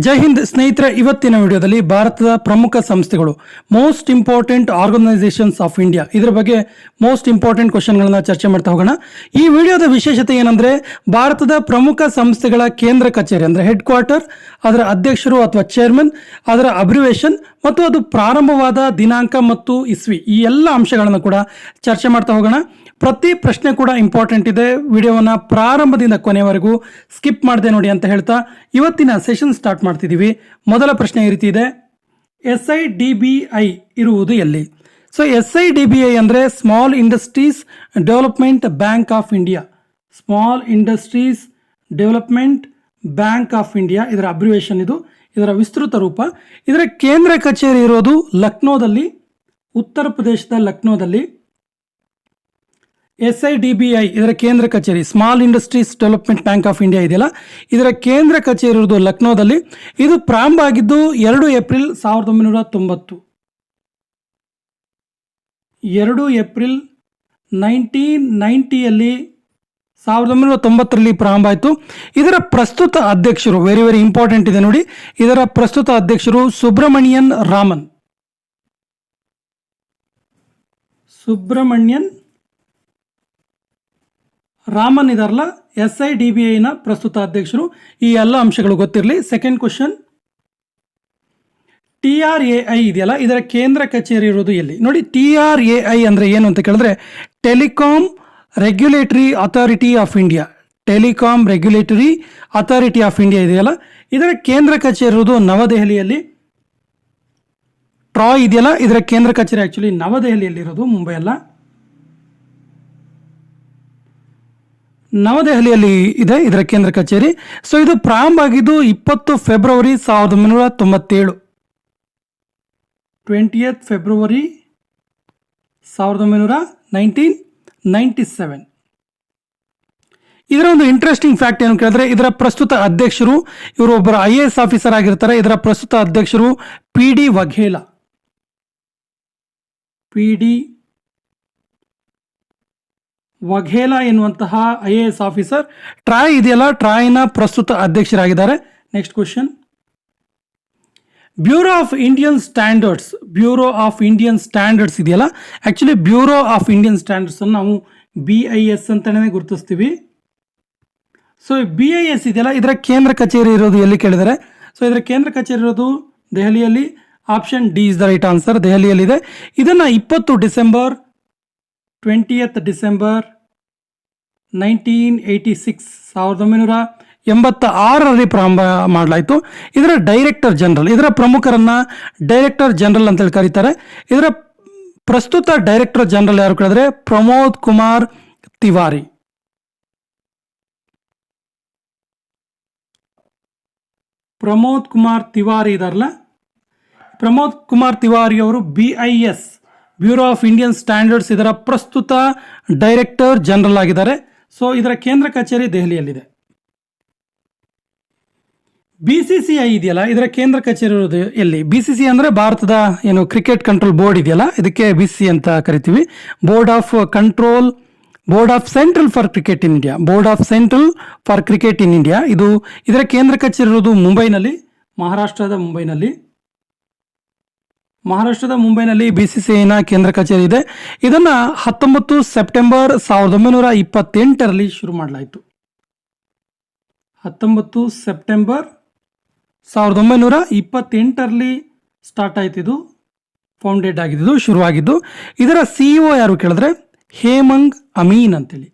ಜೈ ಹಿಂದ್ ಸ್ನೇಹಿತರೆ, ಇವತ್ತಿನ ವಿಡಿಯೋದಲ್ಲಿ ಭಾರತದ ಪ್ರಮುಖ ಸಂಸ್ಥೆಗಳು most important organisations of India. ಇದರ ಬಗ್ಗೆ ಮೋಸ್ಟ್ ಇಂಪಾರ್ಟೆಂಟ್ ಕ್ವಶನ್ಗಳನ್ನ ಚರ್ಚೆ ಮಾಡ್ತಾ ಹೋಗೋಣ. ಈ ವಿಡಿಯೋದ ವಿಶೇಷತೆ ಏನಂದ್ರೆ, ಭಾರತದ ಪ್ರಮುಖ ಸಂಸ್ಥೆಗಳ ಕೇಂದ್ರ ಕಚೇರಿ, ಅಂದ್ರೆ ಹೆಡ್ ಕ್ವಾರ್ಟರ್ ಅದರ ಅಧ್ಯಕ್ಷರು ಅಥವಾ ಚೇರ್ಮನ್ ಅದರ ಅಬ್ರಿವೇಶನ್ ಮತ್ತು ಅದು ಪ್ರಾರಂಭವಾದ ದಿನಾಂಕ ಮತ್ತು ಇಸ್ವಿ, ಈ ಎಲ್ಲ ಅಂಶಗಳನ್ನು ಕೂಡ ಚರ್ಚೆ ಮಾಡ್ತಾ ಹೋಗೋಣ. ಪ್ರತಿ ಪ್ರಶ್ನೆ ಕೂಡ ಇಂಪಾರ್ಟೆಂಟ್ ಇದೆ. ವಿಡಿಯೋವನ್ನ ಪ್ರಾರಂಭದಿಂದ ಕೊನೆವರೆಗೂ ಸ್ಕಿಪ್ ಮಾಡಿದೆ ನೋಡಿ ಅಂತ ಹೇಳ್ತಾ ಇವತ್ತಿನ ಸೆಷನ್ ಸ್ಟಾರ್ಟ್ ಮಾಡ್ತಿದ್ದೀವಿ. ಮೊದಲ ಪ್ರಶ್ನೆ ಈ ರೀತಿ ಇದೆ. S I D B I ಇರುವುದು ಎಲ್ಲಿ? So S I D B I ಅಂದರೆ small industries development bank of India small industries development bank of India ಇದರ ಅಬ್ರಿವೇಶನ್ ಇದು. ಇದರ ವಿಸ್ತೃತ ರೂಪ. ಇದರ ಕೇಂದ್ರ ಕಚೇರಿ ಇರೋದು ಲಕ್ನೋದಲ್ಲಿ, ಉತ್ತರ ಪ್ರದೇಶದ ಲಕ್ನೋದಲ್ಲಿ. S I D B I ಇದರ ಕೇಂದ್ರ ಕಚೇರಿ small industries development bank of India ಇದೆಯಲ್ಲ? ಇದರ ಕೇಂದ್ರ ಕಚೇರಿ ಇರುವುದು ಲಕ್ನೋದಲ್ಲಿ. ಇದು ಪ್ರಾರಂಭ ಆಗಿದ್ದು ಎರಡು ಏಪ್ರಿಲ್ ಸಾವಿರದ ಒಂಬೈನೂರ ತೊಂಬತ್ತು. ಎರಡು ಏಪ್ರಿಲ್ ನೈನ್ಟೀನ್ ನೈಂಟಿಯಲ್ಲಿ ಸಾವಿರದ ಒಂಬೈನೂರ ತೊಂಬತ್ತರಲ್ಲಿ ಪ್ರಾರಂಭ ಆಯಿತು. ಇದರ ಪ್ರಸ್ತುತ ಅಧ್ಯಕ್ಷರು ವೆರಿ ವೆರಿ ಇಂಪಾರ್ಟೆಂಟ್ ಇದೆ ನೋಡಿ. ಇದರ ಪ್ರಸ್ತುತ ಅಧ್ಯಕ್ಷರು ಸುಬ್ರಹ್ಮಣ್ಯನ್ ರಾಮನ್. ಸುಬ್ರಹ್ಮಣ್ಯನ್ ರಾಮನ್ ಇದಾರಲ್ಲ, ಎಸ್ ಐ ಡಿ ಬಿ ಐನ ಪ್ರಸ್ತುತ ಅಧ್ಯಕ್ಷರು. ಈ ಎಲ್ಲ ಅಂಶಗಳು ಗೊತ್ತಿರಲಿ. Second question T R A I ಇದೆಯಲ್ಲ, ಇದರ ಕೇಂದ್ರ ಕಚೇರಿ ಇರೋದು ಎಲ್ಲಿ? ನೋಡಿ, ಟಿ ಆರ್ ಎ ಐ ಅಂದರೆ ಏನು ಅಂತ ಕೇಳಿದ್ರೆ, telecom regulatory authority of India telecom regulatory authority of India ಇದೆಯಲ್ಲ? ಇದರ ಕೇಂದ್ರ ಕಚೇರಿ ಇರೋದು ನವದೆಹಲಿಯಲ್ಲಿ. ಟ್ರಾ ಇದೆಯಲ್ಲ? ಇದರ ಕೇಂದ್ರ ಕಚೇರಿ ಆ್ಯಕ್ಚುಲಿ ನವದೆಹಲಿಯಲ್ಲಿರೋದು ಮುಂಬೈ ಅಲ್ಲ. ನವದೆಹಲಿಯಲ್ಲಿ ಇದೆ ಇದರ ಕೇಂದ್ರ ಕಚೇರಿ. ಸೊ ಇದು ಪ್ರಾರಂಭ ಆಗಿದ್ದು ಇಪ್ಪತ್ತು ಫೆಬ್ರವರಿ ಸಾವಿರದ ಒಂಬೈನೂರ ತೊಂಬತ್ತೇಳು. ಟ್ವೆಂಟಿಯತ್ ಫೆಬ್ರವರಿ ಸಾವಿರದ ಒಂಬೈನೂರ ನೈನ್ಟೀನ್ ನೈಂಟಿ ಸೆವೆನ್. ಇದರ ಒಂದು ಇಂಟ್ರೆಸ್ಟಿಂಗ್ ಫ್ಯಾಕ್ಟ್ ಏನು ಕೇಳಿದ್ರೆ, ಇದರ ಪ್ರಸ್ತುತ ಅಧ್ಯಕ್ಷರು ಇವರು ಒಬ್ಬರು ಐ ಎ ಎಸ್ ಆಫೀಸರ್ ಆಗಿರ್ತಾರೆ. ಇದರ ಪ್ರಸ್ತುತ ಅಧ್ಯಕ್ಷರು P D Vaghela. P D Vaghela ಎನ್ನುವಂತಹ I A S officer TRAI ಇದೆಯಲ್ಲ? ಟ್ರಾಯ್ನ ಪ್ರಸ್ತುತ ಅಧ್ಯಕ್ಷರಾಗಿದ್ದಾರೆ. Next question bureau of Indian standards bureau of Indian standards ಇದೆಯಲ್ಲ? Actually bureau of Indian standards ನಾವು ಬಿ ಐ ಎಸ್ ಅಂತಲೇ ಗುರುತಿಸ್ತೀವಿ. ಸೊ ಬಿ ಐ ಎಸ್ ಇದೆಯಲ್ಲ? ಇದರ ಕೇಂದ್ರ ಕಚೇರಿ ಇರೋದು ಎಲ್ಲಿ ಕೇಳಿದರೆ? ಸೊ ಇದರ ಕೇಂದ್ರ ಕಚೇರಿ ಇರೋದು ದೆಹಲಿಯಲ್ಲಿ. Option D is the right answer ದೆಹಲಿಯಲ್ಲಿದೆ. ಇದನ್ನು ಇಪ್ಪತ್ತು December twentieth December nineteen eighty six ಸಾವಿರದ ಒಂಬೈನೂರ ಎಂಬತ್ತ ಆರರಲ್ಲಿ ಪ್ರಾರಂಭ ಮಾಡಲಾಯಿತು. ಇದರ ಡೈರೆಕ್ಟರ್ ಜನರಲ್ ಇದರ ಪ್ರಮುಖರನ್ನ ಡೈರೆಕ್ಟರ್ ಜನರಲ್ ಅಂತೇಳಿ ಕರೀತಾರೆ. ಇದರ ಪ್ರಸ್ತುತ ಡೈರೆಕ್ಟರ್ ಜನರಲ್ ಯಾರು ಕೇಳಿದ್ರೆ ಪ್ರಮೋದ್ ಕುಮಾರ್ ತಿವಾರಿ. ಪ್ರಮೋದ್ ಕುಮಾರ್ ತಿವಾರಿ ಇದಾರಲ್ಲ? ಪ್ರಮೋದ್ ಕುಮಾರ್ ತಿವಾರಿ ಅವರು B I S bureau of Indian standards ಇದರ ಪ್ರಸ್ತುತ ಡೈರೆಕ್ಟರ್ ಜನರಲ್ ಆಗಿದ್ದಾರೆ. ಸೊ ಇದರ ಕೇಂದ್ರ ಕಚೇರಿ ದೆಹಲಿಯಲ್ಲಿದೆ. ಬಿ ಸಿ ಸಿ ಐ ಇದೆಯಲ್ಲ? ಇದರ ಕೇಂದ್ರ ಕಚೇರಿ ಇರೋದು ಎಲ್ಲಿ? ಬಿ ಸಿ ಸಿ ಅಂದರೆ ಭಾರತದ ಏನು ಕ್ರಿಕೆಟ್ ಕಂಟ್ರೋಲ್ ಬೋರ್ಡ್ ಇದೆಯಲ್ಲ? ಇದಕ್ಕೆ ಬಿ ಸಿ ಅಂತ ಕರಿತೀವಿ. Board of control board of central for cricket in India board of central for cricket in India ಇದು ಇದರ ಕೇಂದ್ರ ಕಚೇರಿ ಇರೋದು ಮುಂಬೈನಲ್ಲಿ, ಮಹಾರಾಷ್ಟ್ರದ ಮುಂಬೈನಲ್ಲಿ. ಮಹಾರಾಷ್ಟ್ರದ ಮುಂಬೈನಲ್ಲಿ ಬಿ ಸಿ ಸಿ ಐನ ಕೇಂದ್ರ ಕಚೇರಿ ಇದೆ. ಇದನ್ನು ಹತ್ತೊಂಬತ್ತು ಸೆಪ್ಟೆಂಬರ್ ಸಾವಿರದ ಒಂಬೈನೂರ ಇಪ್ಪತ್ತೆಂಟರಲ್ಲಿ ಶುರು ಮಾಡಲಾಯಿತು. ಹತ್ತೊಂಬತ್ತು ಸೆಪ್ಟೆಂಬರ್ ಸಾವಿರದ ಒಂಬೈನೂರ ಇಪ್ಪತ್ತೆಂಟರಲ್ಲಿ ಸ್ಟಾರ್ಟ್ ಆಯ್ತಿದ್ದು ಫೌಂಡೇಡ್ ಆಗಿದ್ದು, ಶುರುವಾಗಿದ್ದು. ಇದರ ಸಿ ಇ ಯಾರು ಕೇಳಿದ್ರೆ, ಹೇಮಂಗ್ ಅಮೀನ್ ಅಂತೇಳಿ.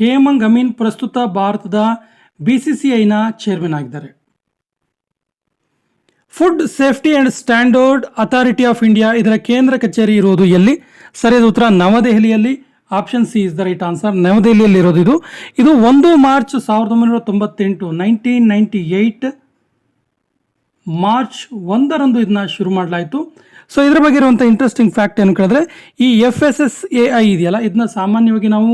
ಹೇಮಂಗ್ ಅಮೀನ್ ಪ್ರಸ್ತುತ ಭಾರತದ ಬಿ ಸಿ ಸಿ ಐನ ಚೇರ್ಮನ್ ಆಗಿದ್ದಾರೆ. Food safety and standard authority of India ಇದರ ಕೇಂದ್ರ ಕಚೇರಿ ಇರುವುದು ಎಲ್ಲಿ? ಸರಿಯಾದ ಉತ್ತರ ನವದೆಹಲಿಯಲ್ಲಿ. Option C is the right answer ನವದೆಹಲಿಯಲ್ಲಿ ಇರೋದು ಇದು ಇದು ಒಂದು ಮಾರ್ಚ್ ಸಾವಿರದ ಒಂಬೈನೂರ ತೊಂಬತ್ತೆಂಟು ನೈನ್ಟೀನ್ ನೈಂಟಿ ಏಯ್ಟ್ ಮಾರ್ಚ್ ಒಂದರಂದು ಇದನ್ನ ಶುರು ಮಾಡಲಾಯಿತು. ಸೊ ಇದ್ರ ಬಗ್ಗೆ ಇರುವಂಥ ಇಂಟ್ರೆಸ್ಟಿಂಗ್ ಫ್ಯಾಕ್ಟ್ ಏನು ಕೇಳಿದ್ರೆ, ಈ F S S A I ಇದೆಯಲ್ಲ, ಇದನ್ನ ಸಾಮಾನ್ಯವಾಗಿ ನಾವು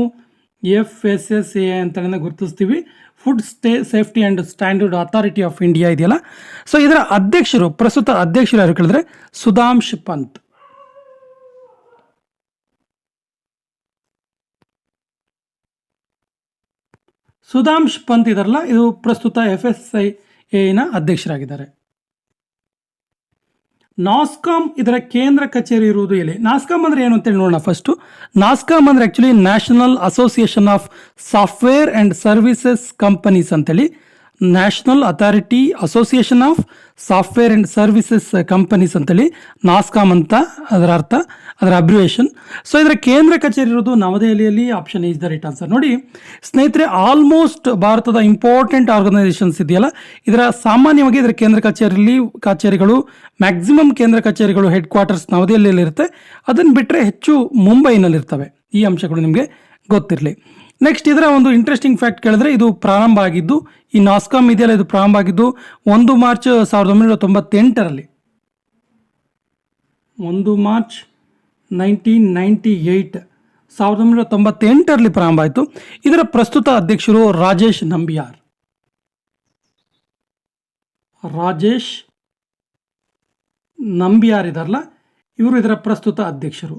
F S S A I ಅಂತ ಗುರುತಿಸ್ತೀವಿ. Food stay safety and standard authority of India ಇದೆಯಲ್ಲ. ಸೊ ಇದರ ಅಧ್ಯಕ್ಷರು, ಪ್ರಸ್ತುತ ಅಧ್ಯಕ್ಷರು ಯಾರು ಕೇಳಿದ್ರೆ, ಸುಧಾಂಶ್ ಪಂತ್. ಸುಧಾಂಶ್ ಪಂತ್ ಇದಾರಲ್ಲ, ಇದು ಪ್ರಸ್ತುತ ಎಫ್ ಎಸ್ ಐ ಎನ ಅಧ್ಯಕ್ಷರಾಗಿದ್ದಾರೆ. ನಾಸ್ಕಾಮ್ ಇದರ ಕೇಂದ್ರ ಕಚೇರಿ ಇರುವುದು ಎಲ್ಲಿ? ನಾಸ್ಕಾಮ್ ಅಂದ್ರೆ ಏನು ಅಂತೇಳಿ ನೋಡೋಣ ಫಸ್ಟು ನಾಸ್ಕಾಮ್ ಅಂದ್ರೆ actually national association of software and services companies ಅಂತೇಳಿ national authority association of software and services companies ಅಂತೇಳಿ, ನಾಸ್ಕಾಮ್ ಅಂತ ಅದರ ಅರ್ಥ, ಅದರ ಅಬ್ರಿವೇಷನ್ ಸೊ ಇದರ ಕೇಂದ್ರ ಕಚೇರಿ ಇರೋದು ನವದೆಹಲಿಯಲ್ಲಿ option is the right answer ನೋಡಿ, ಸ್ನೇಹಿತರೆ ಆಲ್ಮೋಸ್ಟ್ ಭಾರತದ ಇಂಪಾರ್ಟೆಂಟ್ ಆರ್ಗನೈಸೇಷನ್ಸ್ ಇದೆಯಲ್ಲ, ಇದರ ಸಾಮಾನ್ಯವಾಗಿ ಇದರ ಕೇಂದ್ರ ಕಚೇರಿಯಲ್ಲಿ ಕಚೇರಿಗಳು ಮ್ಯಾಕ್ಸಿಮಮ್ ಕೇಂದ್ರ ಕಚೇರಿಗಳು ಹೆಡ್ ಕ್ವಾರ್ಟರ್ಸ್ ನವದೆಹಲಿಯಲ್ಲಿ ಇರುತ್ತೆ ಅದನ್ನು ಬಿಟ್ಟರೆ ಹೆಚ್ಚು ಮುಂಬೈನಲ್ಲಿರ್ತವೆ. ಈ ಅಂಶಗಳು ನಿಮಗೆ ಗೊತ್ತಿರಲಿ. ನೆಕ್ಸ್ಟ್ ಇದರ ಒಂದು ಇಂಟ್ರೆಸ್ಟಿಂಗ್ ಫ್ಯಾಕ್ಟ್ ಕೇಳಿದ್ರೆ ಇದು ಪ್ರಾರಂಭ ಆಗಿದ್ದು, ಈ ನಾಸ್ಕಾಮ್ ಇದೆಯಲ್ಲ ಇದು ಪ್ರಾರಂಭ ಆಗಿದ್ದು ಒಂದು ಮಾರ್ಚ್ ಸಾವಿರದ ಒಂಬೈನೂರ ತೊಂಬತ್ತೆಂಟರಲ್ಲಿ. ಒಂದು ಮಾರ್ಚ್ ನೈನ್ಟೀನ್ ನೈಂಟಿ ಏಯ್ಟ್ ಸಾವಿರದ ಒಂಬೈನೂರ ತೊಂಬತ್ತೆಂಟರಲ್ಲಿ ಪ್ರಾರಂಭ ಆಯಿತು. ಇದರ ಪ್ರಸ್ತುತ ಅಧ್ಯಕ್ಷರು ರಾಜೇಶ್ ನಂಬಿಯಾರ್. ರಾಜೇಶ್ ನಂಬಿಯಾರ್ ಇದಾರಲ್ಲ, ಇವರು ಇದರ ಪ್ರಸ್ತುತ ಅಧ್ಯಕ್ಷರು.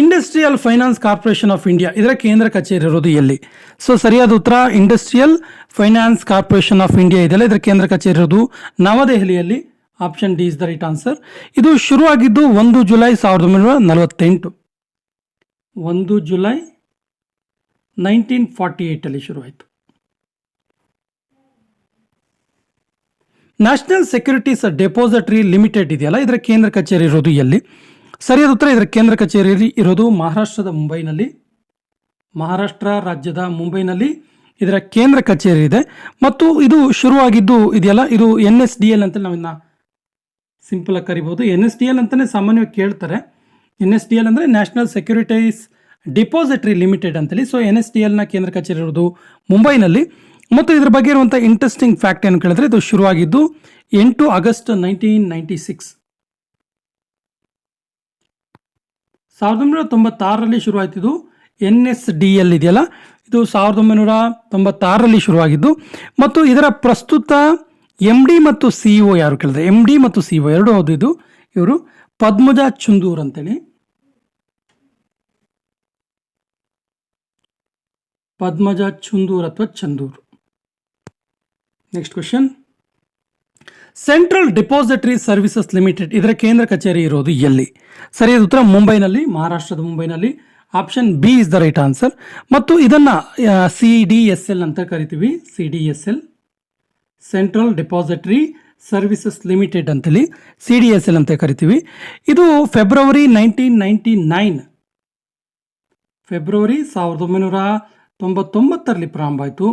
Industrial finance corporation of India ಇದರ ಕೇಂದ್ರ ಕಚೇರಿ ಇರೋದು ಎಲ್ಲಿ? ಸೊ ಸರಿಯಾದ ಉತ್ತರ industrial finance corporation of India ಇದೆಲ್ಲ ಇದರ ಕೇಂದ್ರ ಕಚೇರಿ ಇರೋದು ನವದೆಹಲಿಯಲ್ಲಿ. Option D is the right answer ಇದು ಶುರುವಾಗಿದ್ದು ಒಂದು ಜುಲೈ ಸಾವಿರದ ಒಂಬೈನೂರ ನಲವತ್ತೆಂಟು. ಒಂದು ಜುಲೈ ನೈನ್ಟೀನ್ ಫಾರ್ಟಿ ಏಯ್ಟಲ್ಲಿ ಶುರುವಾಯಿತು. ನ್ಯಾಷನಲ್ ಸೆಕ್ಯೂರಿಟೀಸ್ ಡೆಪಾಸಿಟರಿ ಲಿಮಿಟೆಡ್ ಇದೆಯಲ್ಲ, ಇದರ ಕೇಂದ್ರ ಕಚೇರಿ ಇರೋದು ಎಲ್ಲಿ? ಸರಿಯಾದ ಉತ್ತರ ಇದರ ಕೇಂದ್ರ ಕಚೇರಿಯಲ್ಲಿ ಇರೋದು ಮಹಾರಾಷ್ಟ್ರದ ಮುಂಬೈನಲ್ಲಿ. ಮಹಾರಾಷ್ಟ್ರ ರಾಜ್ಯದ ಮುಂಬೈನಲ್ಲಿ ಇದರ ಕೇಂದ್ರ ಕಚೇರಿ ಇದೆ. ಮತ್ತು ಇದು ಶುರುವಾಗಿದ್ದು ಇದೆಯಲ್ಲ, ಇದು ಎನ್ ಎಸ್ ಡಿ ಎಲ್ ಅಂತ ನಾವಿನ್ನ ಸಿಂಪಲ್ ಆಗಿ ಕರಿಬೋದು ಎನ್ ಎಸ್ ಡಿ ಎಲ್ ಅಂತಲೇ ಸಾಮಾನ್ಯವಾಗಿ ಕೇಳ್ತಾರೆ. ಎನ್ ಎಸ್ ಡಿ ಎಲ್ ಅಂದರೆ ನ್ಯಾಷನಲ್ ಸೆಕ್ಯೂರಿಟೈಸ್ ಡಿಪಾಸಿಟರಿ ಲಿಮಿಟೆಡ್ ಅಂತೇಳಿ. ಸೊ ಎನ್ ಎಸ್ ಡಿ ಎಲ್ನ ಕೇಂದ್ರ ಕಚೇರಿ ಇರೋದು ಮುಂಬೈನಲ್ಲಿ. ಮತ್ತು ಇದ್ರ ಬಗ್ಗೆ ಇರುವಂಥ ಇಂಟ್ರೆಸ್ಟಿಂಗ್ ಫ್ಯಾಕ್ಟ್ ಏನು ಕೇಳಿದ್ರೆ, ಇದು ಶುರುವಾಗಿದ್ದು ಎಂಟು ಆಗಸ್ಟ್ ನೈನ್ಟೀನ್ ನೈಂಟಿ ಸಿಕ್ಸ್ ಸಾವಿರದ ಒಂಬೈನೂರ ತೊಂಬತ್ತಾರರಲ್ಲಿ ಶುರುವಾಯ್ತಿದ್ದು ಎನ್ ಎಸ್ ಡಿ ಎಲ್ ಇದೆಯಲ್ಲ? ಇದು ಸಾವಿರದ ಒಂಬೈನೂರ ತೊಂಬತ್ತಾರರಲ್ಲಿ ಶುರುವಾಗಿದ್ದು, ಮತ್ತು ಇದರ ಪ್ರಸ್ತುತ ಎಂ ಡಿ ಮತ್ತು ಸಿ ಒ ಯಾರು ಕೇಳಿದ್ರೆ? ಎಂ ಡಿ ಮತ್ತು ಸಿ ಒ ಎರಡು ಹೌದು ಇದು. ಇವರು ಪದ್ಮಜ ಚುಂದೂರ್ ಅಂತೇಳಿ. ಪದ್ಮಜ ಚುಂದೂರ್ ಅಥವಾ Chandur? Next question central depository services limited. ಇದರ ಕೇಂದ್ರ ಕಚೇರಿ ಇರೋದು ಎಲ್ಲಿ? ಸರಿಯಾದ ಉತ್ತರ ಮುಂಬೈನಲ್ಲಿ, ಮಹಾರಾಷ್ಟ್ರದ ಮುಂಬೈನಲ್ಲಿ. Option B is the right answer. ಮತ್ತು ಇದನ್ನು ಸಿ ಡಿ ಎಸ್ ಎಲ್ ಅಂತ ಕರಿತೀವಿ. C D S L central depository services limited ಅಂತೇಳಿ ಸಿ ಡಿ ಎಸ್ ಎಲ್ ಅಂತ ಕರಿತೀವಿ. ಇದು February nineteen ninety nine. February ಸಾವಿರದ ಒಂಬೈನೂರ ತೊಂಬತ್ತೊಂಬತ್ತರಲ್ಲಿ ಪ್ರಾರಂಭ ಆಯಿತು.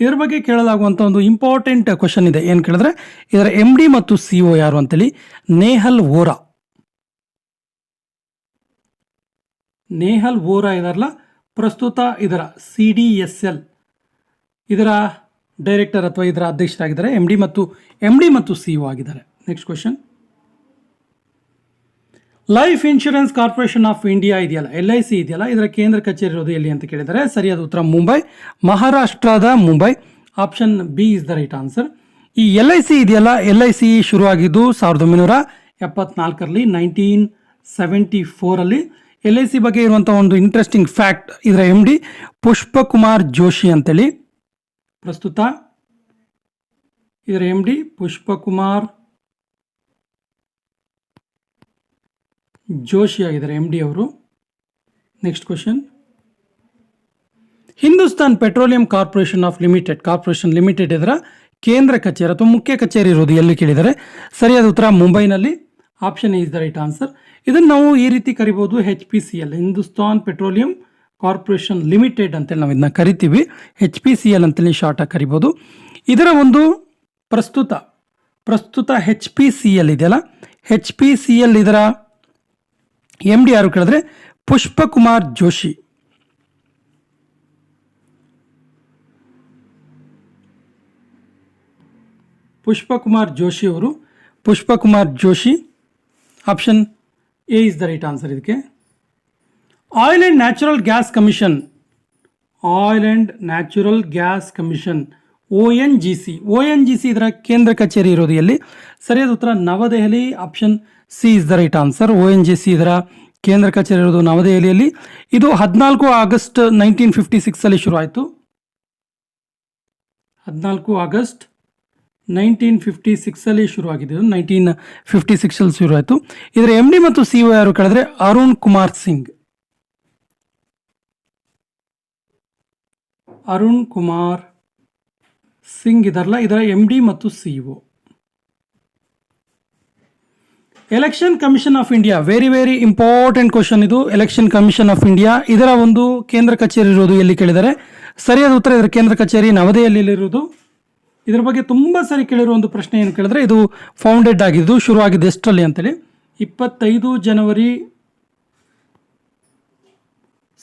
ಇದರ ಬಗ್ಗೆ ಕೇಳಲಾಗುವಂಥ ಒಂದು ಇಂಪಾರ್ಟೆಂಟ್ ಕ್ವಶನ್ ಇದೆ. ಏನು ಕೇಳಿದ್ರೆ, ಇದರ ಎಂ ಡಿ ಮತ್ತು ಸಿ ಒ ಯಾರು ಅಂತೇಳಿ, ನೇಹಲ್ ವೋರಾ. ನೇಹಲ್ ವೋರಾ ಇದಾರಲ್ಲ, ಪ್ರಸ್ತುತ ಇದರ ಸಿ ಡಿ ಎಸ್ ಎಲ್ ಇದರ ಡೈರೆಕ್ಟರ್ ಅಥವಾ ಇದರ ಅಧ್ಯಕ್ಷರಾಗಿದ್ದಾರೆ ಎಂ ಡಿ ಮತ್ತು ಎಂ ಡಿ ಮತ್ತು ಸಿ ಒ ಆಗಿದ್ದಾರೆ. Next question life insurance corporation of India ಇದೆಯಲ್ಲ? ಎಲ್ ಐ ಸಿ ಇದೆಯಲ್ಲ? ಇದರ ಕೇಂದ್ರ ಕಚೇರಿ ಇರೋದು ಎಲ್ಲಿ ಅಂತ ಕೇಳಿದರೆ ಸರಿಯಾದ ಉತ್ತರ ಮುಂಬೈ, ಮಹಾರಾಷ್ಟ್ರದ Mumbai. Option B is the right answer ಈ ಎಲ್ ಐ ಸಿ ಇದೆಯಲ್ಲ? ಎಲ್ ಐ ಸಿ ಶುರುವಾಗಿದ್ದು ಸಾವಿರದ ಒಂಬೈನೂರ ಎಪ್ಪತ್ನಾಲ್ಕರಲ್ಲಿ ನೈನ್ಟೀನ್ ಸೆವೆಂಟಿ ಫೋರಲ್ಲಿ ಎಲ್ ಐ ಸಿ ಬಗ್ಗೆ ಇರುವಂಥ ಒಂದು ಇಂಟ್ರೆಸ್ಟಿಂಗ್ ಫ್ಯಾಕ್ಟ್ ಇದರ ಎಂ ಡಿ ಪುಷ್ಪಕುಮಾರ್ ಜೋಶಿ ಅಂತೇಳಿ. ಪ್ರಸ್ತುತ ಇದರ ಎಂ ಡಿ ಪುಷ್ಪಕುಮಾರ್ ಜೋಶಿ ಆಗಿದ್ದಾರೆ ಎಂ ಡಿ ಅವರು. Next question Hindustan petroleum corporation of limited, corporation limited ಇದರ ಕೇಂದ್ರ ಕಚೇರಿ ಅಥವಾ ಮುಖ್ಯ ಕಚೇರಿ ಇರೋದು ಎಲ್ಲಿ ಕೇಳಿದರೆ, ಸರಿಯಾದ ಉತ್ತರ ಮುಂಬೈನಲ್ಲಿ. Option is the right answer ಇದನ್ನು ನಾವು ಈ ರೀತಿ ಕರಿಬೋದು H P C L Hindustan petroleum corporation limited ಅಂತೇಳಿ ನಾವು ಇದನ್ನ ಕರಿತೀವಿ. ಹೆಚ್ ಪಿ ಸಿ ಎಲ್ ಅಂತೇಳಿ ಶಾರ್ಟಾಗಿ ಕರಿಬೋದು. ಇದರ ಒಂದು ಪ್ರಸ್ತುತ ಪ್ರಸ್ತುತ ಹೆಚ್ ಪಿ ಸಿ ಎಲ್ ಇದೆಯಲ್ಲ ಹೆಚ್ ಪಿ ಸಿ ಎಲ್ ಇದರ ಎಂ ಡಿ ಯಾರು ಕೇಳಿದ್ರೆ ಪುಷ್ಪಕುಮಾರ್ ಜೋಶಿ. ಪುಷ್ಪಕುಮಾರ್ ಜೋಶಿ ಅವರು, Pushpakumar Joshi option A is the right answer ಇದಕ್ಕೆ. Oil and natural gas commission oil and natural gas commission O N G C O N G C ಇದರ ಕೇಂದ್ರ ಕಚೇರಿ ಇರೋದು ಎಲ್ಲಿ? ಸರಿಯಾದ ಉತ್ತರ Navadehali option C is the right answer. O N J C ಇದರ ಕೇಂದ್ರ ಕಚೇರಿ ಇರೋದು ನವದೆಹಲಿಯಲ್ಲಿ. ಇದು ಹದಿನಾಲ್ಕು ಆಗಸ್ಟ್ ನೈನ್ಟೀನ್ ಫಿಫ್ಟಿ ಸಿಕ್ಸಲ್ಲಿ ಶುರುವಾಯಿತು ಹದಿನಾಲ್ಕು ಆಗಸ್ಟ್ ನೈನ್ಟೀನ್ ಫಿಫ್ಟಿ ಸಿಕ್ಸಲ್ಲಿ ಶುರುವಾಗಿದೆ ನೈನ್ಟೀನ್ ಫಿಫ್ಟಿ ಸಿಕ್ಸಲ್ಲಿ ಶುರುವಾಯಿತು ಇದರ ಎಂ ಡಿ ಮತ್ತು ಸಿ ಒ ಯಾರು ಕೇಳಿದ್ರೆ ಅರುಣ್ ಕುಮಾರ್ ಸಿಂಗ್. ಅರುಣ್ ಕುಮಾರ್ ಸಿಂಗ್ ಇದರಲ್ಲ, ಇದರ ಎಂ ಡಿ ಮತ್ತು C O election commission of India very very important question ಇದು. ಎಲೆಕ್ಷನ್ ಕಮಿಷನ್ ಆಫ್ ಇಂಡಿಯಾ ಇದರ ಒಂದು ಕೇಂದ್ರ ಕಚೇರಿ ಇರೋದು ಎಲ್ಲಿ ಕೇಳಿದರೆ? ಸರಿಯಾದ ಉತ್ತರ ಇದರ ಕೇಂದ್ರ ಕಚೇರಿ ನವದೆಹಲಿಯಲ್ಲಿರುವುದು ಇದರ ಬಗ್ಗೆ ತುಂಬ ಸರಿ ಕೇಳಿರೋ ಒಂದು ಪ್ರಶ್ನೆ ಏನು ಕೇಳಿದ್ರೆ, ಇದು ಫೌಂಡೆಡ್ ಆಗಿದ್ದು ಶುರುವಾಗಿದೆ ಎಷ್ಟರಲ್ಲಿ ಅಂತೇಳಿ. ಇಪ್ಪತ್ತೈದು ಜನವರಿ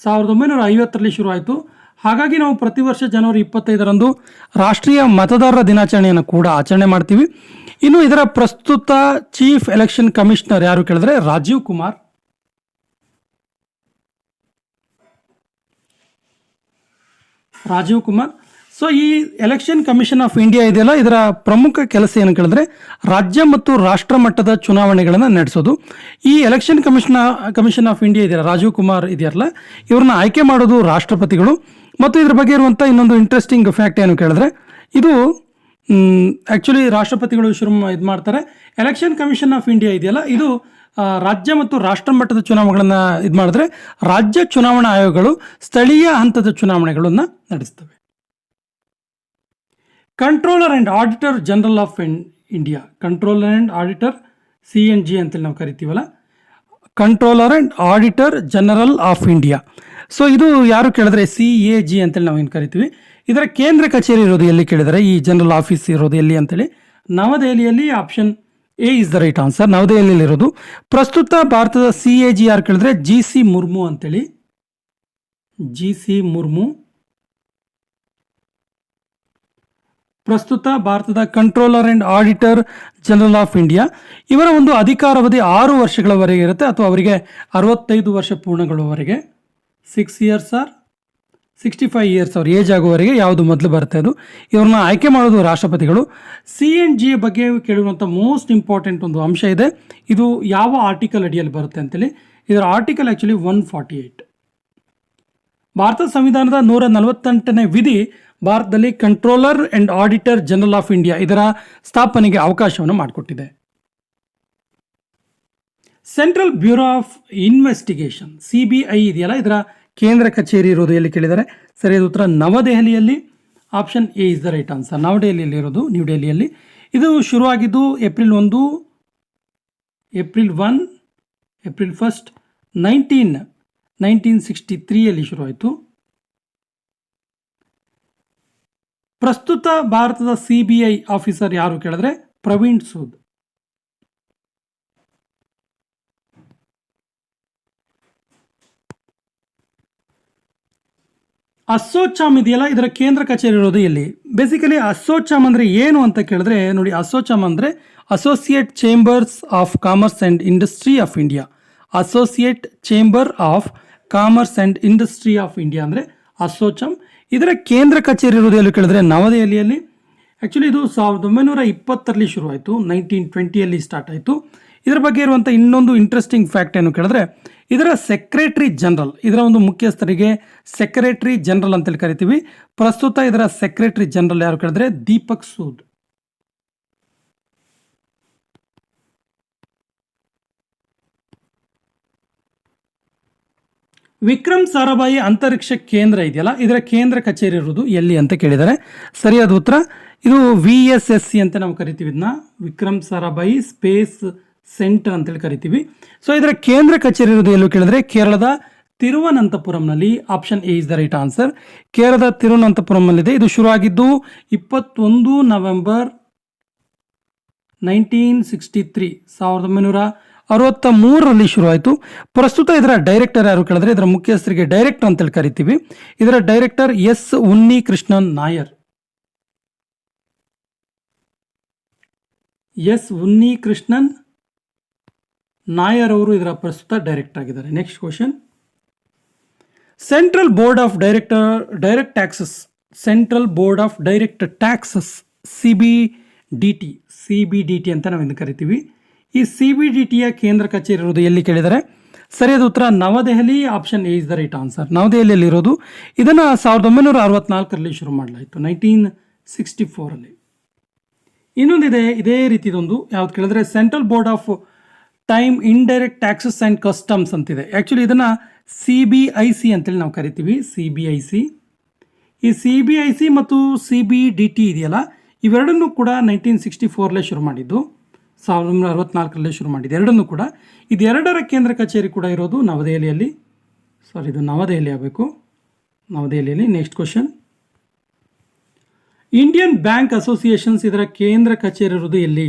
ಸಾವಿರದ ಒಂಬೈನೂರ ಐವತ್ತರಲ್ಲಿ ಶುರುವಾಯಿತು ಹಾಗಾಗಿ ನಾವು ಪ್ರತಿ ವರ್ಷ ಜನವರಿ ಇಪ್ಪತ್ತೈದರಂದು ರಾಷ್ಟ್ರೀಯ ಮತದಾರರ ದಿನಾಚರಣೆಯನ್ನು ಕೂಡ ಆಚರಣೆ ಮಾಡ್ತೀವಿ. ಇನ್ನು ಇದರ ಪ್ರಸ್ತುತ ಚೀಫ್ ಎಲೆಕ್ಷನ್ ಕಮಿಷನರ್ ಯಾರು ಕೇಳಿದ್ರೆ ರಾಜೀವ್ ಕುಮಾರ್. ರಾಜೀವ್ ಕುಮಾರ್. ಸೊ ಈ ಎಲೆಕ್ಷನ್ ಕಮಿಷನ್ ಆಫ್ ಇಂಡಿಯಾ ಇದೆಯಲ್ಲ, ಇದರ ಪ್ರಮುಖ ಕೆಲಸ ಏನು ಕೇಳಿದ್ರೆ ರಾಜ್ಯ ಮತ್ತು ರಾಷ್ಟ್ರ ಮಟ್ಟದ ಚುನಾವಣೆಗಳನ್ನು ನಡೆಸೋದು. ಈ election commission commission of India ಇದೆಯಲ್ಲ, ರಾಜೀವ್ ಕುಮಾರ್ ಇದೆಯಲ್ಲ, ಇವ್ರನ್ನ ಆಯ್ಕೆ ಮಾಡೋದು ರಾಷ್ಟ್ರಪತಿಗಳು. ಮತ್ತು ಇದ್ರ ಬಗ್ಗೆ ಇರುವಂಥ ಇನ್ನೊಂದು ಇಂಟ್ರೆಸ್ಟಿಂಗ್ ಫ್ಯಾಕ್ಟ್ ಏನು ಕೇಳಿದ್ರೆ, ಇದು ಆ್ಯಕ್ಚುಲಿ ರಾಷ್ಟ್ರಪತಿಗಳು ಶುರು ಇದು ಮಾಡ್ತಾರೆ. ಎಲೆಕ್ಷನ್ ಕಮಿಷನ್ ಆಫ್ ಇಂಡಿಯಾ ಇದೆಯಲ್ಲ, ಇದು ರಾಜ್ಯ ಮತ್ತು ರಾಷ್ಟ್ರ ಮಟ್ಟದ ಚುನಾವಣೆಗಳನ್ನು ಇದು ಮಾಡಿದ್ರೆ ರಾಜ್ಯ ಚುನಾವಣಾ ಆಯೋಗಗಳು ಸ್ಥಳೀಯ ಹಂತದ ಚುನಾವಣೆಗಳನ್ನು ನಡೆಸ್ತವೆ. Controller and auditor general of India controller and auditor C N G ಅಂತೇಳಿ ನಾವು ಕರಿತೀವಲ್ಲ. Controller and auditor general of India so ಇದು ಯಾರು ಕೇಳಿದ್ರೆ ಸಿ ಎ ಜಿ ಅಂತೇಳಿ ನಾವು ಏನು ಕರಿತೀವಿ? ಇದರ ಕೇಂದ್ರ ಕಚೇರಿ ಇರೋದು ಎಲ್ಲಿ ಕೇಳಿದರೆ, ಈ ಜನರಲ್ ಆಫೀಸ್ ಇರೋದು ಎಲ್ಲಿ ಅಂತೇಳಿ, ನವದೆಹಲಿಯಲ್ಲಿ option A is the right answer. ನವದೆಹಲಿಯಲ್ಲಿ ಇರೋದು. ಪ್ರಸ್ತುತ ಭಾರತದ ಸಿ ಎ ಜಿ ಆರ್ ಕೇಳಿದ್ರೆ ಜಿ ಸಿ ಮುರ್ಮು ಅಂತೇಳಿ. G C Murmu. ಪ್ರಸ್ತುತ ಭಾರತದ controller and auditor general of India. ಇವರ ಒಂದು ಅಧಿಕಾರಾವಧಿ ಆರು ವರ್ಷಗಳವರೆಗೆ ಇರುತ್ತೆ, ಅಥವಾ ಅವರಿಗೆ ಅರವತ್ತೈದು ವರ್ಷ ಪೂರ್ಣಗೊಳ್ಳುವವರೆಗೆ. Six years or sixty five years ಅವ್ರ ಏಜ್ ಆಗುವವರೆಗೆ ಯಾವುದು ಮೊದಲು ಬರುತ್ತೆ ಅದು. ಇವ್ರನ್ನ ಆಯ್ಕೆ ಮಾಡೋದು ರಾಷ್ಟ್ರಪತಿಗಳು. ಸಿ ಎನ್ ಜಿ ಬಗ್ಗೆ ಕೇಳಿರುವಂಥ ಮೋಸ್ಟ್ ಇಂಪಾರ್ಟೆಂಟ್ ಒಂದು ಅಂಶ ಇದೆ. ಇದು ಯಾವ ಆರ್ಟಿಕಲ್ ಅಡಿಯಲ್ಲಿ ಬರುತ್ತೆ ಅಂತೇಳಿ. ಇದರ article actually one forty eight Bharat ಸಂವಿಧಾನದ ನೂರ ನಲವತ್ತೆಂಟನೇ ವಿಧಿ ಭಾರತದಲ್ಲಿ controller and auditor general of India ಇದರ ಸ್ಥಾಪನೆಗೆ ಅವಕಾಶವನ್ನು ಮಾಡಿಕೊಟ್ಟಿದೆ. Central bureau of investigation C B I ಇದೆಯಲ್ಲ? ಇದರ ಕೇಂದ್ರ ಕಚೇರಿ ಇರೋದು ಎಲ್ಲಿ ಕೇಳಿದರೆ ಸರಿಯಾದ ಉತ್ತರ ನವದೆಹಲಿಯಲ್ಲಿ option A is the right answer. ನವದೆಹಲಿಯಲ್ಲಿ ಇರೋದು, ನ್ಯೂ ಡೆಹಲಿಯಲ್ಲಿ ಇದು ಶುರುವಾಗಿದ್ದು ಏಪ್ರಿಲ್ ಒಂದು, April one, April first, nineteen nineteen sixty ತ್ರೀಯಲ್ಲಿ ಶುರುವಾಯಿತು. ಪ್ರಸ್ತುತ ಭಾರತದ ಸಿ ಬಿ ಐ ಆಫೀಸರ್ ಯಾರು ಕೇಳಿದ್ರೆ, ಪ್ರವೀಣ್ ಸೂದ್. ಅಸೋಚಾಮ್ ಇದೆಯಲ್ಲ? ಇದರ ಕೇಂದ್ರ ಕಚೇರಿ ಇರೋದು ಎಲ್ಲಿ? ಬೇಸಿಕಲಿ ಅಸೋಚಾಮ್ ಅಂದರೆ ಏನು ಅಂತ ಕೇಳಿದ್ರೆ, ನೋಡಿ, ಅಸೋಚಾಮ್ ಅಂದರೆ associate chambers of commerce and industry of India associate chamber of commerce and industry of India ಅಂದರೆ ಅಸೋಚಾಮ್. ಇದರ ಕೇಂದ್ರ ಕಚೇರಿ ಇರೋದು ಎಲ್ಲಿ ಕೇಳಿದ್ರೆ, ನವದೆಹಲಿಯಲ್ಲಿ. ಆ್ಯಕ್ಚುಲಿ ಇದು ಸಾವಿರದ ಒಂಬೈನೂರ ಇಪ್ಪತ್ತರಲ್ಲಿ ಶುರುವಾಯಿತು ನೈನ್ಟೀನ್ ಟ್ವೆಂಟಿಯಲ್ಲಿ ಸ್ಟಾರ್ಟ್ ಆಯಿತು. ಇದರ ಬಗ್ಗೆ ಇರುವಂಥ ಇನ್ನೊಂದು ಇಂಟ್ರೆಸ್ಟಿಂಗ್ ಫ್ಯಾಕ್ಟ್ ಏನು ಕೇಳಿದ್ರೆ, ಇದರ ಸೆಕ್ರೆಟರಿ ಜನರಲ್ ಇದರ ಒಂದು ಮುಖ್ಯಸ್ಥರಿಗೆ ಸೆಕ್ರೆಟರಿ ಜನರಲ್ ಅಂತೇಳಿ ಕರಿತೀವಿ. ಪ್ರಸ್ತುತ ಇದರ ಸೆಕ್ರೆಟರಿ ಜನರಲ್ ಯಾರು ಕೇಳಿದ್ರೆ, ದೀಪಕ್ ಸೂದ್. ವಿಕ್ರಮ್ ಸಾರಾಭಾಯಿ ಅಂತರಿಕ್ಷ ಕೇಂದ್ರ ಇದೆಯಲ್ಲ, ಇದರ ಕೇಂದ್ರ ಕಚೇರಿ ಇರುವುದು ಎಲ್ಲಿ ಅಂತ ಕೇಳಿದ್ದಾರೆ ಸರಿಯಾದ ಉತ್ತರ, ಇದು ವಿ ಎಸ್ ಎಸ್ ಸಿ ಅಂತ ನಾವು ಕರಿತೀವಿ ಇದನ್ನ. ವಿಕ್ರಮ್ ಸಾರಾಭಾಯಿ ಸ್ಪೇಸ್ ಸೆಂಟರ್ ಅಂತೇಳಿ ಕರಿತೀವಿ. ಸೊ ಇದರ ಕೇಂದ್ರ ಕಚೇರಿ ಇರೋದು ಎಲ್ಲೂ ಕೇಳಿದ್ರೆ ಕೇರಳದ ತಿರುವನಂತಪುರಂನಲ್ಲಿ option A is the right answer ಕೇರಳದ ತಿರುವನಂತಪುರಂನಲ್ಲಿದೆ. ಇದು ಶುರುವಾಗಿದ್ದು ಇಪ್ಪತ್ತೊಂದು ನವೆಂಬರ್ ನೈನ್ಟೀನ್ ಸಿಕ್ಸ್ಟಿ ತ್ರೀ ಸಾವಿರದ ಒಂಬೈನೂರ ಅರವತ್ತ ಮೂರರಲ್ಲಿ ಶುರುವಾಯಿತು ಪ್ರಸ್ತುತ ಇದರ ಡೈರೆಕ್ಟರ್ ಯಾರು ಕೇಳಿದ್ರೆ ಇದರ ಮುಖ್ಯಸ್ಥರಿಗೆ ಡೈರೆಕ್ಟರ್ ಅಂತೇಳಿ ಕರಿತೀವಿ. ಇದರ director S Unni Krishnan Nair. S Unni Krishnan Nair ಅವರು ಇದರ ಪ್ರಸ್ತುತ ಡೈರೆಕ್ಟ್ ಆಗಿದ್ದಾರೆ. Next question central board of director direct taxes central board of direct taxes C B D T C B D T ಅಂತ ನಾವಿಂದು ಕರಿತೀವಿ. ಈ C B D ಟಿಯ ಕೇಂದ್ರ ಕಚೇರಿ ಇರೋದು ಎಲ್ಲಿ ಕೇಳಿದರೆ? ಸರಿಯಾದ ಉತ್ತರ ನವದೆಹಲಿ option A is the right answer ನವದೆಹಲಿಯಲ್ಲಿ ಇರೋದು ಇದನ್ನು ಸಾವಿರದ ಒಂಬೈನೂರ ಅರವತ್ನಾಲ್ಕರಲ್ಲಿ ಶುರು ಮಾಡಲಾಯಿತು ನೈನ್ಟೀನ್ ಸಿಕ್ಸ್ಟಿ ಫೋರಲ್ಲಿ ಇನ್ನೊಂದಿದೆ, ಇದೇ ರೀತಿದೊಂದು, ಯಾವ್ದು ಕೇಳಿದ್ರೆ central board of time indirect taxes and customs ಅಂತಿದೆ. ಆ್ಯಕ್ಚುಲಿ ಇದನ್ನು ಸಿ ಬಿ ಐ ಸಿ ಅಂತೇಳಿ ನಾವು ಕರಿತೀವಿ. ಸಿ ಬಿ ಐ ಸಿ ಈ ಸಿ ಬಿ ಐ ಸಿ ಮತ್ತು ಸಿ ಬಿ ಡಿ ಟಿ ಇದೆಯಲ್ಲ, ಇವೆರಡನ್ನೂ ಕೂಡ ನೈನ್ಟೀನ್ ಸಿಕ್ಸ್ಟಿ ಫೋರಲ್ಲೇ ಶುರು ಮಾಡಿದ್ದು. ಸಾವಿರದ ಒಂಬೈನೂರ ಅರವತ್ನಾಲ್ಕರಲ್ಲೇ ಶುರು ಮಾಡಿದ್ದು. ಎರಡನ್ನೂ ಕೂಡ. ಇದೆರಡರ ಕೇಂದ್ರ ಕಚೇರಿ ಕೂಡ ಇರೋದು ನವದೆಹಲಿಯಲ್ಲಿ. ಸಾರಿ ಇದು ನವದೆಹಲಿ ಆಗಬೇಕು. ನವದೆಹಲಿಯಲ್ಲಿ next question Indian bank associations ಇದರ ಕೇಂದ್ರ ಕಚೇರಿ ಇರೋದು ಎಲ್ಲಿ?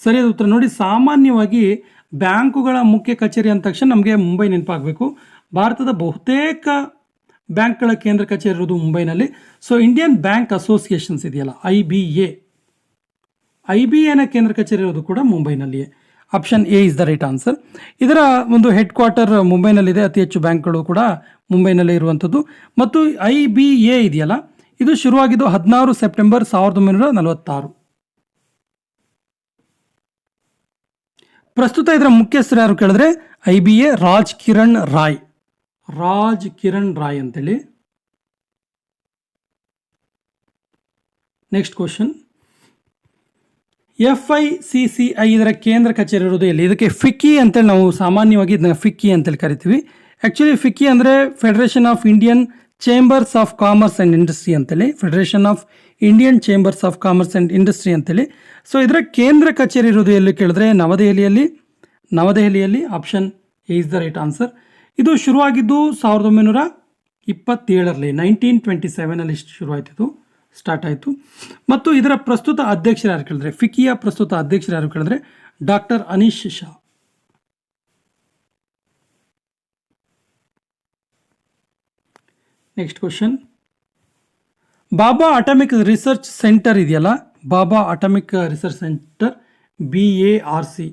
ಸರಿಯಾದ ಉತ್ತರ ನೋಡಿ. ಸಾಮಾನ್ಯವಾಗಿ ಬ್ಯಾಂಕುಗಳ ಮುಖ್ಯ ಕಚೇರಿ ಅಂದ ತಕ್ಷಣ ನಮಗೆ ಮುಂಬೈ ನೆನಪಾಗಬೇಕು. ಭಾರತದ ಬಹುತೇಕ ಬ್ಯಾಂಕ್ಗಳ ಕೇಂದ್ರ ಕಚೇರಿ ಇರೋದು ಮುಂಬೈನಲ್ಲಿ. ಸೊ ಇಂಡಿಯನ್ ಬ್ಯಾಂಕ್ ಅಸೋಸಿಯೇಷನ್ಸ್ ಇದೆಯಲ್ಲ I B A I B ಎನ ಕೇಂದ್ರ ಕಚೇರಿ ಇರೋದು ಕೂಡ ಮುಂಬೈನಲ್ಲಿಯೇ. Option A is the right answer ಇದರ ಒಂದು ಹೆಡ್ ಕ್ವಾರ್ಟರ್ ಮುಂಬೈನಲ್ಲಿದೆ. ಅತಿ ಹೆಚ್ಚು ಬ್ಯಾಂಕ್ಗಳು ಕೂಡ ಮುಂಬೈನಲ್ಲೇ ಇರುವಂಥದ್ದು. ಮತ್ತು ಐ ಬಿ ಎ ಇದೆಯಲ್ಲ, ಇದು ಶುರುವಾಗಿದ್ದು ಹದಿನಾರು ಸೆಪ್ಟೆಂಬರ್ ಸಾವಿರದ ಒಂಬೈನೂರ ನಲವತ್ತಾರು. ಪ್ರಸ್ತುತ ಇದರ ಮುಖ್ಯಸ್ಥರು ಯಾರು ಕೇಳಿದ್ರೆ I B A Raj Kiran Rai. Raj Kiran Rai ಅಂತೇಳಿ. Next question F I C C I ಇದರ ಕೇಂದ್ರ ಕಚೇರಿ ಇರೋದು ಎಲ್ಲಿ? ಇದಕ್ಕೆ ಫಿಕ್ಕಿ ಅಂತೇಳಿ ನಾವು ಸಾಮಾನ್ಯವಾಗಿ ಇದನ್ನ ಫಿಕ್ಕಿ ಅಂತೇಳಿ ಕರಿತೀವಿ. ಆ್ಯಕ್ಚುಲಿ ಫಿಕ್ಕಿ ಅಂದರೆ federation of Indian chambers of commerce and industry ಅಂತೇಳಿ federation of Indian chambers of commerce and industry ಅಂತೇಳಿ. ಸೊ ಇದರ ಕೇಂದ್ರ ಕಚೇರಿ ಇರೋದು ಎಲ್ಲಿ ಕೇಳಿದ್ರೆ, ನವದೆಹಲಿಯಲ್ಲಿ ನವದೆಹಲಿಯಲ್ಲಿ option A is the right answer ಇದು ಶುರುವಾಗಿದ್ದು ಸಾವಿರದ ಒಂಬೈನೂರ ಇಪ್ಪತ್ತೇಳರಲ್ಲಿ ನೈನ್ಟೀನ್ ಟ್ವೆಂಟಿ ಸೆವೆನಲ್ಲಿ ಶುರುವಾಯಿತು ಸ್ಟಾರ್ಟ್ ಆಯಿತು. ಮತ್ತು ಇದರ ಪ್ರಸ್ತುತ ಅಧ್ಯಕ್ಷರು ಯಾರು ಕೇಳಿದ್ರೆ, ಫಿಕಿಯ ಪ್ರಸ್ತುತ ಅಧ್ಯಕ್ಷರು ಯಾರು ಕೇಳಿದ್ರೆ doctor Anish Shah next question Bhabha atomic research centre ಇದೆಯಲ್ಲ? Bhabha atomic research centre B A R C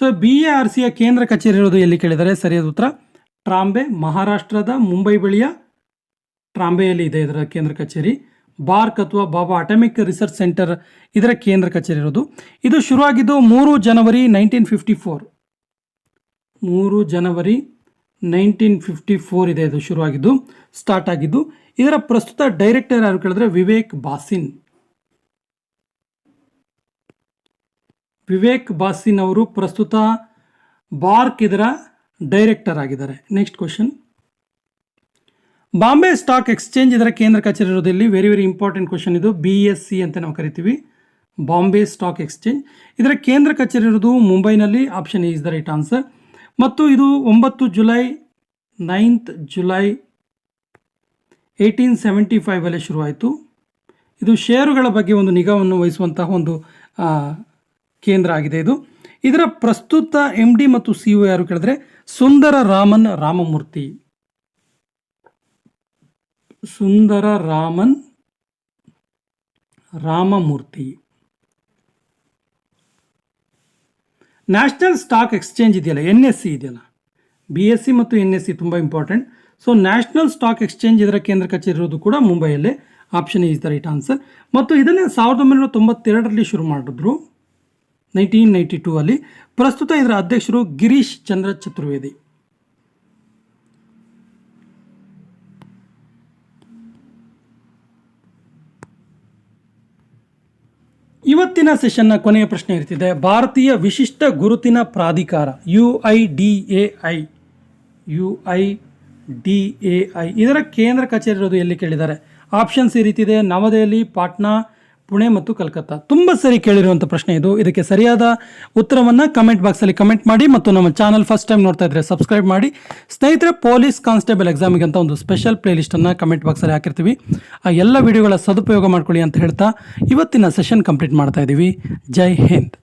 so B A R ಸಿಯ ಕೇಂದ್ರ ಕಚೇರಿ ಇರೋದು ಎಲ್ಲಿ ಕೇಳಿದರೆ? ಸರಿಯಾದ ಉತ್ತರ, ಟ್ರಾಂಬೆ, ಮಹಾರಾಷ್ಟ್ರದ ಮುಂಬೈ ಬಳಿಯ ಟ್ರಾಂಬೆಯಲ್ಲಿ ಇದೆ ಇದರ ಕೇಂದ್ರ ಕಚೇರಿ. ಬಾರ್ಕ್ ಅಥವಾ ಬಾಬಾ ಅಟಾಮಿಕ್ ರಿಸರ್ಚ್ ಸೆಂಟರ್ ಇದರ ಕೇಂದ್ರ ಕಚೇರಿ ಇರೋದು. ಇದು ಶುರುವಾಗಿದ್ದು ಮೂರು ಜನವರಿ ನೈನ್ಟೀನ್ ಫಿಫ್ಟಿ ಫೋರ್ ಮೂರು ಜನವರಿ ನೈನ್ಟೀನ್ ಫಿಫ್ಟಿ ಫೋರ್ ಇದೆ ಇದು ಶುರುವಾಗಿದ್ದು ಸ್ಟಾರ್ಟ್ ಆಗಿದ್ದು. ಇದರ ಪ್ರಸ್ತುತ ಡೈರೆಕ್ಟರ್ ಯಾರು ಕೇಳಿದ್ರೆ ವಿವೇಕ್ ಬಾಸಿನ್. ವಿವೇಕ್ ಬಾಸಿನ್ ಅವರು ಪ್ರಸ್ತುತ ಬಾರ್ಕ್ ಇದರ ಡೈರೆಕ್ಟರ್ ಆಗಿದ್ದಾರೆ. Next question Bombay stock exchange ಇದರ ಕೇಂದ್ರ ಕಚೇರಿ ಇರೋದಲ್ಲಿ ವೆರಿ ವೆರಿ ಇಂಪಾರ್ಟೆಂಟ್ ಕ್ವಶನ್ ಇದು. ಬಿ ಎಸ್ ಸಿ ಅಂತ ನಾವು ಕರಿತೀವಿ. ಬಾಂಬೆ ಸ್ಟಾಕ್ ಎಕ್ಸ್ಚೇಂಜ್ ಇದರ ಕೇಂದ್ರ ಕಚೇರಿ ಇರೋದು ಮುಂಬೈನಲ್ಲಿ option is the right answer ಮತ್ತು ಇದು ಒಂಬತ್ತು July, ninth July eighteen seventy ಫೈವಲ್ಲಿ ಶುರುವಾಯಿತು. ಇದು ಷೇರುಗಳ ಬಗ್ಗೆ ಒಂದು ನಿಗಾವನ್ನು ವಹಿಸುವಂತಹ ಒಂದು ಕೇಂದ್ರ ಆಗಿದೆ ಇದು. ಇದರ ಪ್ರಸ್ತುತ ಎಂ ಡಿ ಮತ್ತು ಸಿ ಒ ಯಾರು ಕೇಳಿದ್ರೆ Sundara Raman Ramamurthy. Sundara Raman Ramamurthy. National stock exchange ಇದೆಯಲ್ಲ ಎನ್ ಎಸ್ ಸಿ ಇದೆಯಲ್ಲ. ಬಿ ಎಸ್ ಸಿ ಮತ್ತು ಎನ್ ಎಸ್ ಸಿ ತುಂಬ important so national stock exchange ಇದರ ಕೇಂದ್ರ ಕಚೇರಿ ಇರೋದು ಕೂಡ ಮುಂಬೈಯಲ್ಲೇ. Option is the right answer ಮತ್ತು ಇದನ್ನೇ ಸಾವಿರದ ಒಂಬೈನೂರ ತೊಂಬತ್ತೆರಡರಲ್ಲಿ ಶುರು ಮಾಡಿದ್ರು. ನೈನ್ಟೀನ್ ನೈಂಟಿ ಟೂ ಅಲ್ಲಿ. ಪ್ರಸ್ತುತ ಇದರ ಅಧ್ಯಕ್ಷರು ಗಿರೀಶ್ ಚಂದ್ರ ಚತುರ್ವೇದಿ. ಇವತ್ತಿನ ಸೆಷನ್ನ ಕೊನೆಯ ಪ್ರಶ್ನೆ ಇರ್ತಿದೆ. ಭಾರತೀಯ ವಿಶಿಷ್ಟ ಗುರುತಿನ ಪ್ರಾಧಿಕಾರ U I D A I U I D A I ಇದರ ಕೇಂದ್ರ ಕಚೇರಿ ಇರೋದು ಎಲ್ಲಿ ಕೇಳಿದ್ದಾರೆ? ಆಪ್ಷನ್ಸ್ ಈ ರೀತಿ ಇದೆ. ನವದೆಹಲಿ, ಪಾಟ್ನಾ ಪುಣೆ ಮತ್ತು ಕಲ್ಕತ್ತಾ. ತುಂಬ ಸರಿ ಕೇಳಿರುವಂಥ ಪ್ರಶ್ನೆ ಇದು. ಇದಕ್ಕೆ ಸರಿಯಾದ ಉತ್ತರವನ್ನು ಕಮೆಂಟ್ ಬಾಕ್ಸಲ್ಲಿ ಕಮೆಂಟ್ ಮಾಡಿ ಮತ್ತು ನಮ್ಮ ಚಾನಲ್ ಫಸ್ಟ್ ಟೈಮ್ ನೋಡ್ತಾ ಇದ್ರೆ ಸಬ್ಸ್ಕ್ರೈಬ್ ಮಾಡಿ. ಸ್ನೇಹಿತರೆ ಪೊಲೀಸ್ ಕಾನ್ಸ್ಟೇಬಲ್ ಎಕ್ಸಾಮಿಗೆ ಅಂತ ಒಂದು ಸ್ಪೆಷಲ್ ಪ್ಲೇಲಿಸ್ಟನ್ನು ಕಮೆಂಟ್ ಬಾಕ್ಸಲ್ಲಿ ಹಾಕಿರ್ತೀವಿ. ಆ ಎಲ್ಲ ವಿಡಿಯೋಗಳ ಸದುಪಯೋಗ ಮಾಡ್ಕೊಳ್ಳಿ ಅಂತ ಹೇಳ್ತಾ ಇವತ್ತಿನ ಸೆಷನ್ ಕಂಪ್ಲೀಟ್ ಮಾಡ್ತಾ ಇದ್ದೀವಿ ಜೈ ಹಿಂದ್.